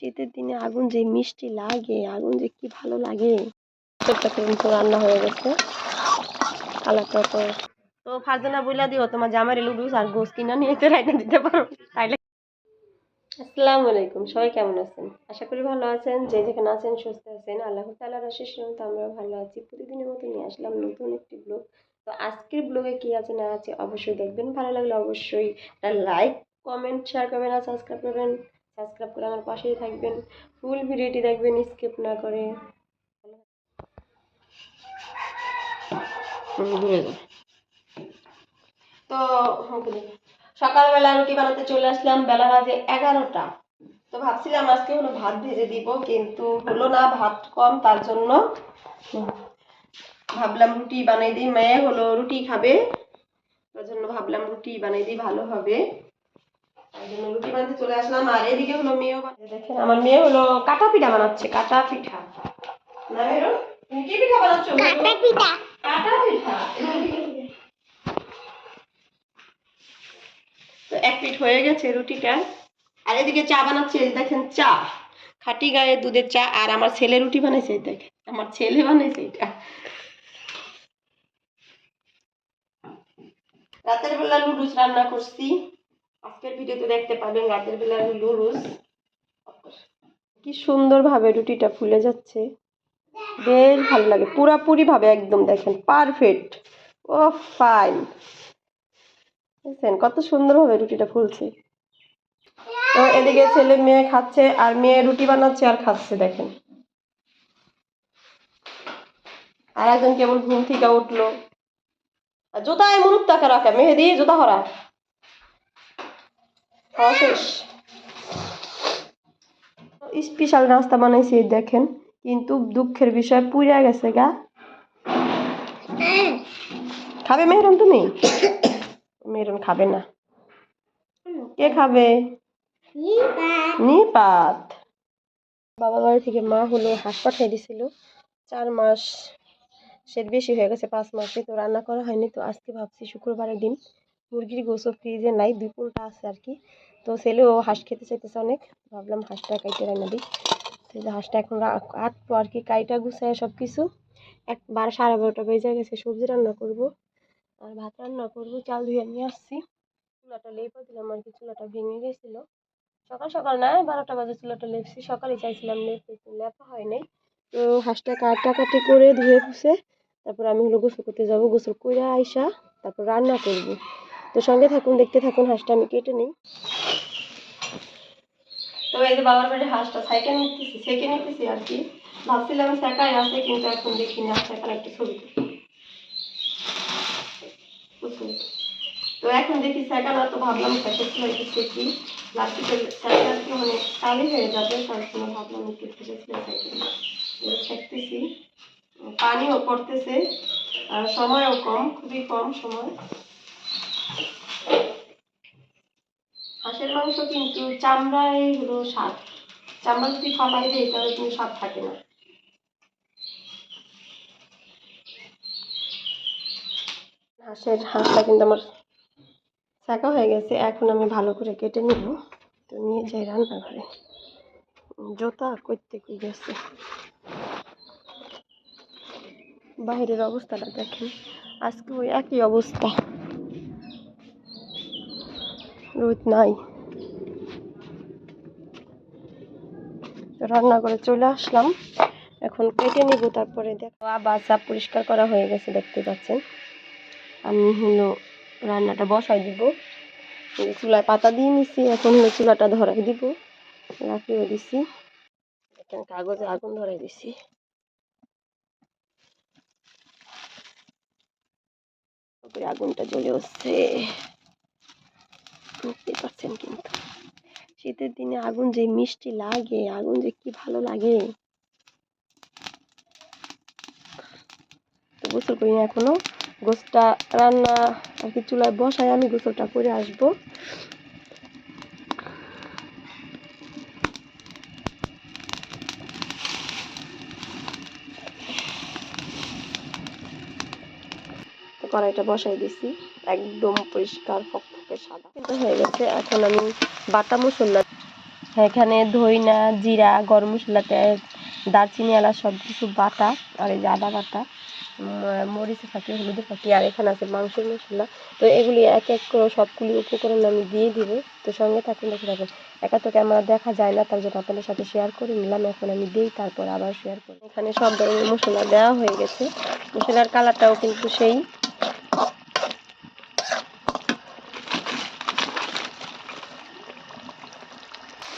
শীতের দিনে আগুন যে মিষ্টি লাগে, আগুন যে কি ভালো লাগে কিন্তু রান্না হয়ে গেছে। তো ফারজানা বইলা দিও, তোমার জামাই লুডুস আর গোস কিনা নিয়ে তো রাইতে দিতে পারো। তাইলে আসসালামু আলাইকুম, সবাই কেমন আছেন? আশা করি ভালো আছেন, যে যেখানে আছেন সুস্থ আছেন। আল্লাহ তালার আশিস তো আমরা ভালো আছি। প্রতিদিনের মতো নিয়ে আসলাম নতুন একটি ব্লগ। তো আজকের ব্লগে কি আছে না আছে অবশ্যই দেখবেন। ভালো লাগলে অবশ্যই লাইক, কমেন্ট শেয়ার করবেন আর সাবস্ক্রাইব করবেন। সাবস্ক্রাইব করে আমার পাশেই থাকবেন। ফুল ভিডিওটি দেখবেন স্কিপ না করে। তো সকালবেলা রুটি বানাতে চলে আসলাম, বেলা বাজে এগারোটা। তো ভাবছিলাম আজকে হলো ভাত ভেজে দিব, কিন্তু হলো না, ভাত কম, তার জন্য ভাবলাম রুটি বানাই দিই, মেয়ে হলো রুটি খাবে। তার জন্য ভাবলাম রুটি বানাই দিই, ভালো হবে। রুটি বানাতে চলে আসলাম। আর এদিকে হলো মেয়েও দেখেন আমার মেয়ে হলো কাটা পিঠা বানাচ্ছে কাটা পিঠা। না মেরো তুমি কি পিঠা বানাচ্ছ? কাটা পিঠা। কাটা পিঠা। তো এক পিঠ হয়ে গেছে রুটিটা। আর এদিকে চা বানাচ্ছে দেখেন চা। খাটি গায়ে দুধের চা আর আমার ছেলে রুটি বানাইছে দেখেন। আমার ছেলে বানাইছে এটা। রাতের বেলা লুডুস রান্না করছি। আজকের ভিডিওতে দেখতে পাবেন রাতের বেলা লুডুস কি সুন্দর ভাবে রুটিটা ফুলে যাচ্ছে। বেশ ভালো লাগে। পুরাপুরি ভাবে একদম দেখেন পারফেক্ট ও ফাইন দেখছেন, কত সুন্দরভাবে রুটিটা ফুলছে। তো এদিকে ছেলে মেয়ে খাচ্ছে আর মেয়ে রুটি বানাচ্ছে আর খাচ্ছে, দেখেন। আর একজন কেবল ঘুম থেকে উঠল। জুতায় মুরুখ টাকা রাখে, মেহেদি, জুতা হরা স্পেশাল নাস্তা বানাইছি, দেখেন। কিন্তু দুঃখের বিষয় পুড়ে গেছে গা। খাবে মেহরুন তুমি? মেরুন খাবে না। কে খাবে? নিপাত। বাবার বাড়ি থেকে মা হলো, হাঁস পাঠিয়ে দিছিল। চার মাস সে বেশি হয়ে গেছে, পাঁচ মাসে তো রান্না করা হয়নি। তো আজকে ভাবছি শুক্রবারের দিন মুরগির গোস ফ্রিজে নাই, দুই আছে আর কি। তো ছেলেও হাঁস খেতে চাইতেছে অনেক। ভাবলাম হাঁসটা কাইটে রান্না দিই। তাহলে হাঁসটা এখন আটটো আর কি, কাইটা গুছায় সব কিছু এক বারো, সাড়ে বারোটা বেজে গেছে, সবজি রান্না করব। আর ভাত রান্না করব, চাল ধুয়ে নিয়ে আসছি। চুলাটা লেপা দিলাম আর কি, চুলাটা ভেঙে গেছিল। সকাল সকাল না, বারোটা বাজে চুলাটা লেপছি, সকালে চাইছিলাম লেপতে তো লেপা হয় নাই। তো হাঁসটা কাটাকাটি করে ধুয়ে ফুসে তারপর আমি হলো গোসল করতে যাব, গোসল করে আইসা, তারপর রান্না করব। তো সঙ্গে থাকুন, দেখতে থাকুন, হাঁসটা আমি কেটে নিই। তো এই যে বাবার বাড়ির হাঁসটা সাইকেল নিতেছি সেকে নিতেছি আর কি। ভাবছিলাম সেকাই আছে কিন্তু এখন দেখি না সেখানে একটা ছবি। তো এখন দেখি সেকা না তো ভাবলাম ফ্যাশন সেলাইতে সেকি প্লাস্টিকের সেকা কি মানে কালি হয়ে যাবে, তার জন্য ভাবলাম একটু সেলাই সাইকেল। শেখতেছি। পানিও পড়তেছে, আর সময়ও কম, খুবই কম সময়। হাঁসের মাংস কিন্তু চামড়ায় হলো স্বাদ। চামড়া যদি ফালাই দেয়, তাহলে কিন্তু স্বাদ থাকে না। হাঁসের হাঁসটা কিন্তু আমার শাঁকা হয়ে গেছে, এখন আমি ভালো করে কেটে নিব। তো নিয়ে যাই রান্নাঘরে। জোতা করতে কই গেছে? বাইরের অবস্থাটা দেখেন। আজকে ওই একই অবস্থা। রোদ নাই। রান্না করে চলে আসলাম। এখন কেটে নিব, তারপরে দেখো আবার চাপ পরিষ্কার করা হয়ে গেছে, দেখতে পাচ্ছেন। আমি হলো রান্নাটা বসাই দিব। চুলায় পাতা দিয়ে নিছি, এখন হলো চুলাটা ধরাই দিব। রাখিয়ে দিছি। দেখেন কাগজে আগুন ধরাই দিছি। আগুনটা জ্বলে উঠছে। দেখতে পাচ্ছেন কিন্তু। শীতের দিনে আগুন যে মিষ্টি লাগে, আগুন যে কি ভালো লাগে। তো গোসল করি না এখনও। গোসটা রান্না আর কি চুলায় বসায় আমি গোসলটা করে আসব। কড়াইটা বসাই দিছি, একদম পরিষ্কার, ফকফকে। সাদা। কিন্তু হয়ে গেছে, এখন আমি বাটা মশলা। এখানে ধইনা, জিরা, গরম মশলা তে- দারচিনি, এলাচ, সব কিছু বাটা, আর এই যে আদা বাটা ম- মরিচের ফাঁকি, হলুদের ফাঁকি, আর এখানে আছে মাংসের মশলা। তো এগুলি এক এক করে সবগুলি উপকরণ আমি দিয়ে দিব। তো সঙ্গে থাকুন, দেখে থাকুন। একা তো ক্যামেরা দেখা যায় না, তার জন্য আপনাদের সাথে শেয়ার করে নিলাম। এখন আমি দিই, তারপর আবার শেয়ার করি। এখানে সব ধরনের মশলা দেওয়া হয়ে গেছে। মশলার কালারটাও কিন্তু সেই।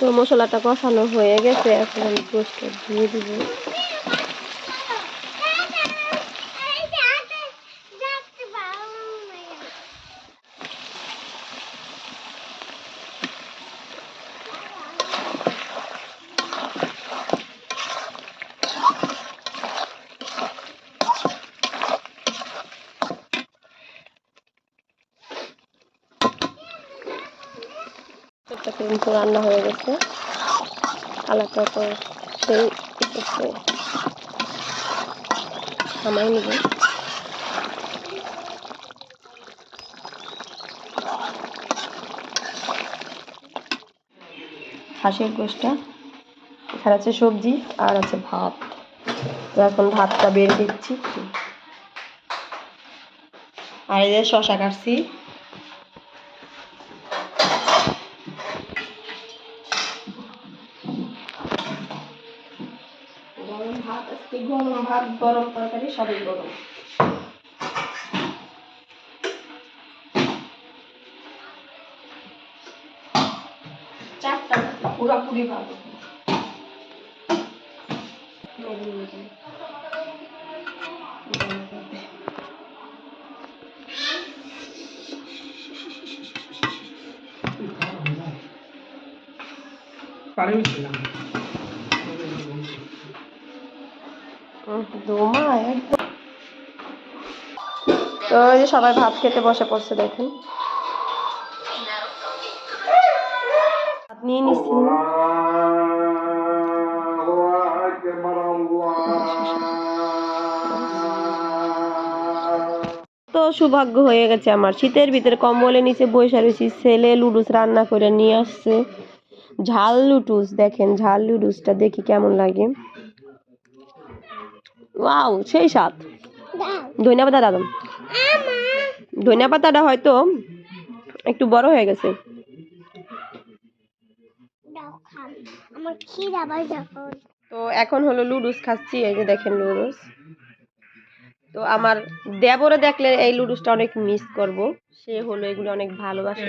তো মশলাটা কষানো হয়ে গেছে এখন আমি পোস্টটা দিয়ে দিব। কিন্তু রান্না হয়ে গেছে। কালারটা তো এসেছে নিব। হাঁসের গোষ্ঠটা এখানে আছে সবজি আর আছে ভাত। এখন ভাতটা বের দিচ্ছি। আর যে শশা কাটছি। গরম ভাত আজকে গরম ভাত গরম তরকারি সবই গরম। চারটা পুরাপুরি ভাত। তো এই যে সবাই ভাত খেতে বসে পড়ছে, দেখেন। ভাত নিয়ে তো সৌভাগ্য হয়ে গেছে আমার। শীতের ভিতরে কম্বলের নিচে বসে রয়েছি, ছেলে লুডুস রান্না করে নিয়ে আসছে। ঝাল লুডুস, দেখেন ঝাল লুডুসটা দেখি কেমন লাগে। ওয়াও সেই স্বাদ। ধনিয়া পাতা দাদম ধনিয়া পাতাটা হয়তো একটু বড় হয়ে গেছে। তো এখন হলো লুডুস খাচ্ছি এই যে দেখেন লুডুস। তো আমার দেবরে দেখলে এই লুডুসটা অনেক মিস করব। সে হলো এগুলো অনেক ভালোবাসে।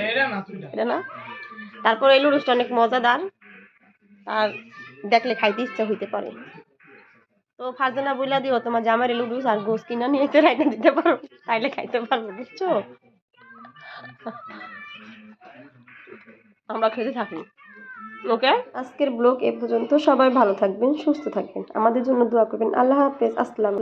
এটা না? তারপর এই লুডুসটা অনেক মজাদার। আর দেখলে খাইতে ইচ্ছা হইতে পারে। তো ফারজানা বইলা দিও, তোমার জামাই লুডুস আর গোস কিনা নিয়ে তো রাইতে দিতে পারো, তাইলে খাইতে পারব, বুঝছ? আমরা খেতে থাকি। ওকে? আজকের ব্লগ এ পর্যন্ত সবাই ভালো থাকবেন, সুস্থ থাকবেন। আমাদের জন্য দোয়া করবেন। আল্লাহ হাফেজ, আসসালাম